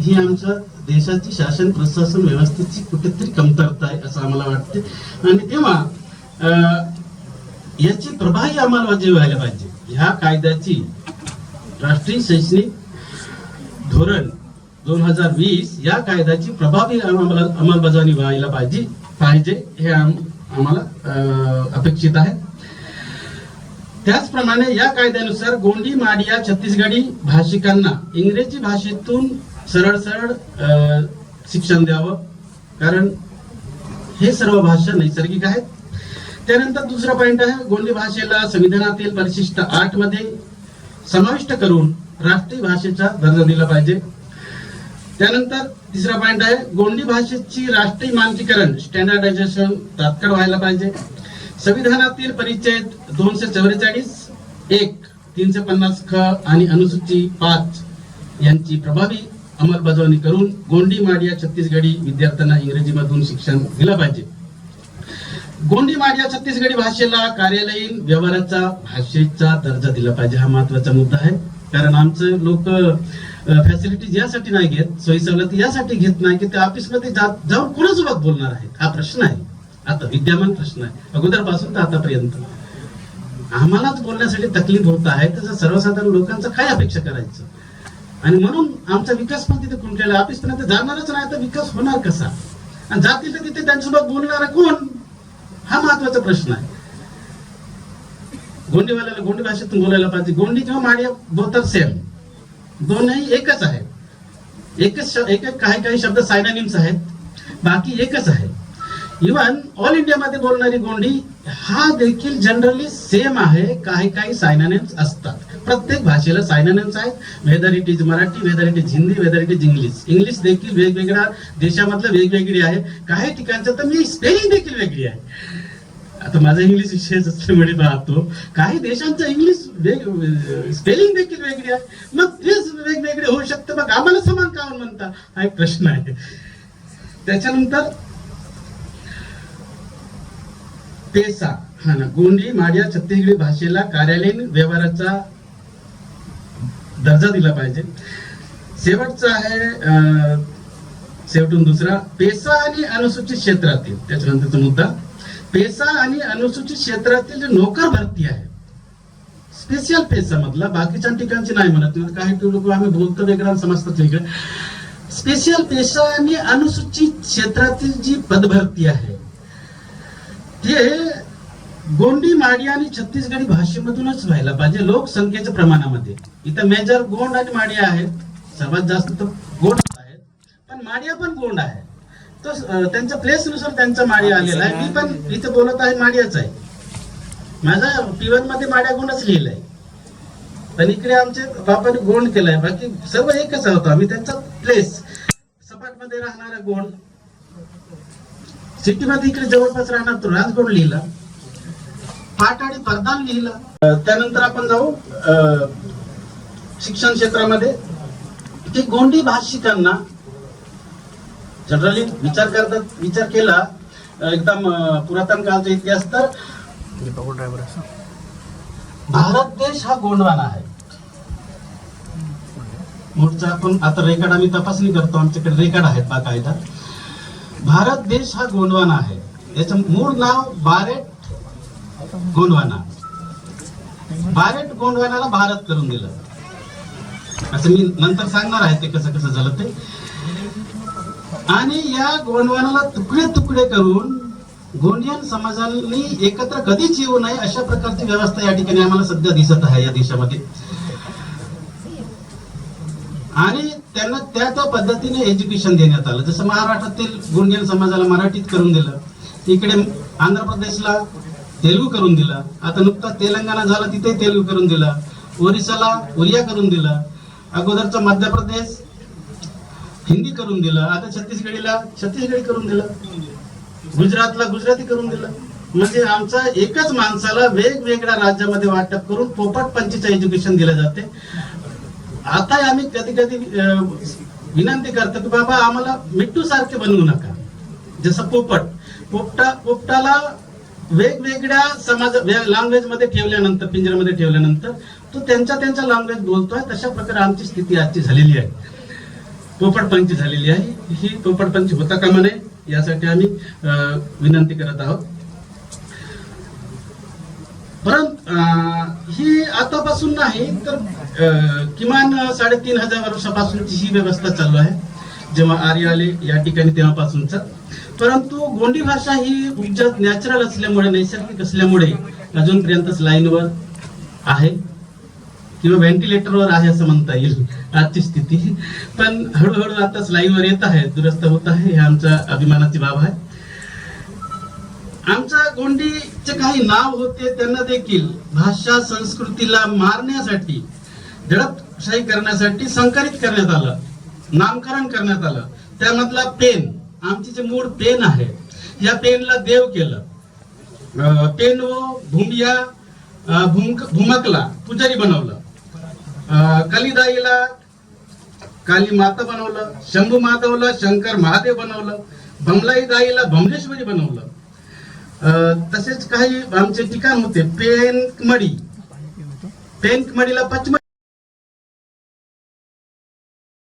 ही आमच्या देशाची शासन प्रशासन व्यवस्थेची कुठेतरी कमतरता आहे असं आम्हाला वाटते. आणि तेव्हा याची प्रभावी अंमलबजावणी व्हायला पाहिजे. ह्या कायद्याची राष्ट्रीय शैक्षणिक धोरण दोन हजार वीस या कायद्याची प्रभावी अंमलबजावणी व्हायला पाहिजे पाहिजे हे आम्हाला अं, अपेक्षित आहे. त्याचप्रमाणे या कायद्यानुसार गोंडी माडिया छत्तीसगडी भाषिकांना इंग्रजी भाषेतून सरळ सरळ शिक्षण द्यावं. कारण हे सर्व भाषा नैसर्गिक आहेत. त्यानंतर दुसरा पॉइंट आहे गोंडी भाषेला संविधानातील परिशिष्ट आठमध्ये समाविष्ट करून राष्ट्रीय भाषेचा दर्जा दिला पाहिजे. त्यानंतर तिसरा पॉइंट आहे गोंडी भाषेची राष्ट्रीय मानकीकरण स्टँडर्डायझेशन तात्काळ व्हायला पाहिजे. संविधानातील परिचय दोनशे चौवेचाळीस एक तीनशे पन्नास ख आणि अनुसूची पाच यांची प्रभावी अंमलबजावणी करून गोंडी माडिया छत्तीसगडी विद्यार्थ्यांना इंग्रजीमधून शिक्षण दिलं पाहिजे. गोंडी माडिया छत्तीसगडी भाषेला कार्यालयीन व्यवहाराचा भाषेचा दर्जा दिला पाहिजे हा महत्त्वाचा मुद्दा आहे. कारण आमचं लोक फॅसिलिटीज यासाठी नाही घेत सोयी सवलती यासाठी घेत नाही की ते ऑफिसमध्ये जा- जाऊन कुणासोबत बोलणार आहेत? हा प्रश्न आहे. आता विद्यमान प्रश्न आहे. अगोदरपासून तर आतापर्यंत. आम्हालाच बोलण्यासाठी तकलीफ होत आहे तसं सर्वसाधारण लोकांचं काय अपेक्षा करायचं? आणि म्हणून आमचा विकास पण तिथे खुंटलेला ऑफिस पर्यंत जाणारच नाही तर विकास होणार कसा? आणि जातील तर तिथे त्यांच्यासोबत बोलणार कोण? हा महत्त्वाचा प्रश्न आहे. गोंडीवाल्याला गोंडी भाषेतून बोलायला पाहिजे. गोंडी किंवा माडिया बोतर सेम दोनही एकच आहे. एकच एक काही काही शब्द सायनानिम्स आहेत. बाकी एकच आहे. इवन ऑल इंडियामध्ये बोलणारी गोंडी हा देखील जनरली सेम आहे. काही काही सायनानिम्स असतात. प्रत्येक भाषेला सायनन्स आहेत whether it is Marathi whether it is Hindi whether it is English English देखील वेगवेगळ्या देशामधलं वेगवेगळी आहे. काही ठिकाणचं तर मी स्पेलिंग देखील वेगळी आहे. आता माझा इंग्लिश विषय असल्यामुळे पाहतो. काही देशांचं इंग्लिश वेग स्पेलिंग देखील वेगळी आहे. मग तेच वेगवेगळे होऊ शकतं. मग आम्हाला समान का म्हणता? हा एक प्रश्न आहे. त्याच्यानंतर पेसा हा ना गोंडी माडिया छत्तीसगडी भाषेला कार्यालयीन व्यवहाराचा दर्जा दिला पाहिजे. शेवटचा आहे शेवटून दुसरा पेसा आणि अनुसूचित क्षेत्रातील त्याच्यानंतरचा मुद्दा. पेसा आणि अनुसूचित क्षेत्रातील जे नोकर भरती आहे स्पेशल पेसा मधला बाकीच्या ठिकाणची नाही म्हणत काही लोक आम्ही बोलतो वेगळा समजतो समजतात वेगळं स्पेशल पेशा आणि अनुसूचित क्षेत्रातील जी पदभरती आहे ते गोंडी माडी आणि छत्तीसगडी भाषेमधूनच व्हायला पाहिजे लोकसंख्येच्या प्रमाणामध्ये. इथं मेजर गोंड आणि माडिया आहेत सर्वात जास्त तर गोंड आहेत. पण माडिया पण गोंड आहे तो अं, त्यांच्या प्लेसनुसार त्यांचा माडिया आलेला आहे. मी पण इथं बोलत आहे माडियाच आहे. माझा पीवनमध्ये माड्या गोंडच लिहिलंय. पण इकडे आमचे बापाने गोंड केलाय. बाकी सर्व एकच आहोत आम्ही. त्यांचा प्लेस सपाटमध्ये राहणारा गोंड. सिटीमध्ये इकडे जवळपास राहणार तो राजगोंड लिहिला. पाट आणि परदान लिहिला. त्यानंतर आपण जाऊ शिक्षण क्षेत्रामध्ये. की गोंडी भाषिकांना जनरली विचार करतात विचार केला एकदम पुरातन काळचा इतिहास तर भारत देश हा गोंडवाना आहे. मूळचा आपण आता रेकॉर्ड आम्ही तपासणी करतो आमच्याकडे रेकॉर्ड आहेत बाकायदा भारत देश हा गोंडवाना आहे. याचं मूळ नाव बारेट गोंडवाना. भारत गोंडवानाला भारत करून दिलं. असं मी नंतर सांगणार आहे ते कसं कसं झालं ते. आणि या गोंडवानाला तुकडे तुकडे करून गोंडियन समाजाने एकत्र कधीच येऊ नये अशा प्रकारची व्यवस्था या ठिकाणी आम्हाला सध्या दिसत आहे या देशामध्ये. आणि त्यांना त्या त्या पद्धतीने एज्युकेशन देण्यात आलं. जसं महाराष्ट्रातील गोंडियन समाजाला मराठीत करून दिलं. इकडे आंध्र प्रदेशला तेलुगू करून दिला. आता नुकता तेलंगणा झाला तिथे तेलुगू करून दिला. ओरिसाला ओरिया करून दिला. अगोदरचा मध्य प्रदेश हिंदी करून दिलं. आता छत्तीसगडीला छत्तीसगडी करून दिलं. गुजरातला गुजराती करून दिलं. म्हणजे आमचा एकच माणसाला वेगवेगळ्या राज्यामध्ये वाटप करून पोपट पंचीचं एज्युकेशन दिलं जाते. आता आम्ही कधी कधी विनंती करतो की बाबा आम्हाला मिट्टू सारखे बनवू नका. जसं पोपट. पोपटा पोपटाला वेगवेगळ्या समाज लँग्वेजमध्ये ठेवल्यानंतर पिंजऱ्यामध्ये ठेवल्यानंतर तो त्यांच्या त्यांच्या लँग्वेज बोलतोय तशा प्रकारे आमची स्थिती आजची झालेली आहे. पोपटपंची झालेली आहे. ही पोपटपंची होता कामा नये यासाठी आम्ही विनंती करत आहोत. परंतु अं, ही आतापासून नाही तर अं, किमान साडेतीन हजार वर्षापासूनची ही व्यवस्था चालू आहे. जेव्हा आर्य आले या ठिकाणी तेव्हापासूनच. परंतु गोंडी भाषा ही उपजात नॅचरल असल्यामुळे नैसर्गिक असल्यामुळे अजूनपर्यंत लाईनवर आहे किंवा व्हेंटिलेटरवर आहे असं म्हणता येईल आजची स्थिती. पण हळूहळू आता लाईनवर येत आहे दुरुस्त होत आहे हे आमच्या अभिमानाची बाब आहे. आमच्या गोंडीचे काही नाव होते त्यांना देखील भाषा संस्कृतीला मारण्यासाठी दडपशाही करण्यासाठी संकरित करण्यात आलं नामकरण करण्यात आलं. त्यामधला पेन आमची जे मूळ पेन आहे या पेनला देव केलं. पेन व भूमिया भूमक- भूमकला पुजारी बनवलं. अं, कलिदाईला काली माता बनवलं शंभू माधवला शंकर महादेव बनवलं बमलाई दाईला भमलेश्वरी बनवलं. अं, तसेच काही आमचे ठिकाण होते पेनकमडी. पेनकमडीला पचमडी